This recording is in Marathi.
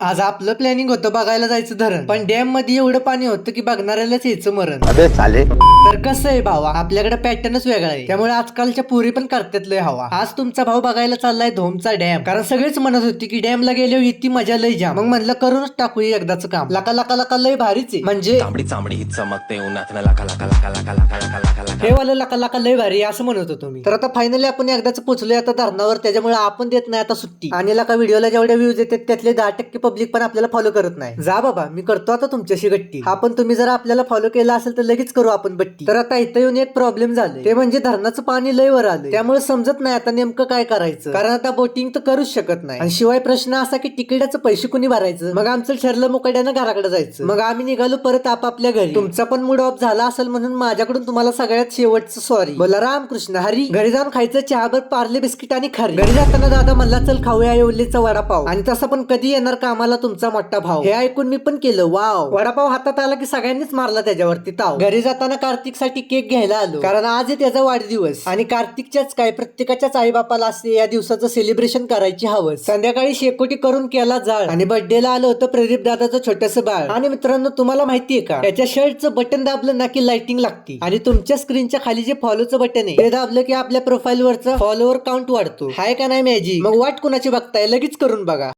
आज आपलं प्लॅनिंग होतं बघायला जायचं धरण पण डॅममध्ये एवढं पाणी होतं की बघणाऱ्यालाच यायचं मरण तर कसं आहे भावा आपल्याकडे पॅटर्नच वेगळा आहे त्यामुळे आजकालच्या पुरी पण करतात लय हवा आज तुमचा भाऊ बघायला चाललाय धोमचा डॅम कारण सगळेच म्हणत होते की डॅम ला गेले इतकी मजा लय जा मग म्हणलं करूनच टाकू एकदाच काम लका लका लका लय भारीच आहे म्हणजे चामडी चामडी चमकते उन्हात लका लका लका लका लका लका लका हे वाला लका लका लय भारी असं म्हणत होतो मी तर आता फायनली आपण एकदाच पोचलोय आता धरणावर त्याच्यामुळे आपण देत नाही आता सुट्टी आणि लका व्हिडिओला जेवढ्या व्ह्यूज येतात त्यातले दहा टक्के पब्लिक पण आपल्याला फॉलो करत नाही. जा बाबा मी करतो आता तुमच्याशी गट्टी. हा पण तुम्ही जर आपल्याला फॉलो केला असेल तर लगेच करू आपण बट्टी. तर आता इथं येऊन एक प्रॉब्लेम झाले ते म्हणजे धरणाचं पाणी लय वर आलं त्यामुळे समजत नाही आता नेमकं काय करायचं. कारण आता बोटिंग तर करूच शकत नाही. आणि शिवाय प्रश्न असा की तिकिटाचं पैसे कुणी भरायचं? मग आमचं ठरलं मुकाड्यानं घराकडे जायचं. मग आम्ही निघालो परत आपापल्या घरी. तुमचा पण मूड ऑफ झाला असेल म्हणून माझ्याकडून तुम्हाला सगळ्यात शेवटचं सॉरी बोला रामकृष्ण हरी. घरी जाऊन खायचं चहाबर पार्ले बिस्किट आणि खरी. घरी जाताना दादा म्हणला चल खाऊया येवलेचा वडापाव. आणि तसं पण कधी येणार आम्हाला तुमचा मोठा भाव. हे ऐकून मी पण केलं वाव. वडापाव हातात आला की सगळ्यांनीच मारला त्याच्यावरती ताव. घरी जाताना कार्तिकसाठी केक घ्यायला आलो. कारण आज त्याचा वाढदिवस. आणि कार्तिकच्याच काय प्रत्येकाच्याच आई बापाला असते या दिवसाचं सेलिब्रेशन करायची हवं संध्याकाळी शेकोटी करून केला जाळ. आणि बर्थडेला आलं होतं प्रदीप दादाचं छोटस बाळ. आणि मित्रांनो तुम्हाला माहितीये का? त्याच्या शर्टचं बटन दाबलं ना की लाइटिंग लागते. आणि तुमच्या स्क्रीनच्या खाली जे फॉलोचं बटन आहे ते दाबलं की आपल्या प्रोफाईल वरचं फॉलोवर काउंट वाढतो. हाय का नाही मॅजी मग वाट कुणाची बघताय? लगेच करून बघा.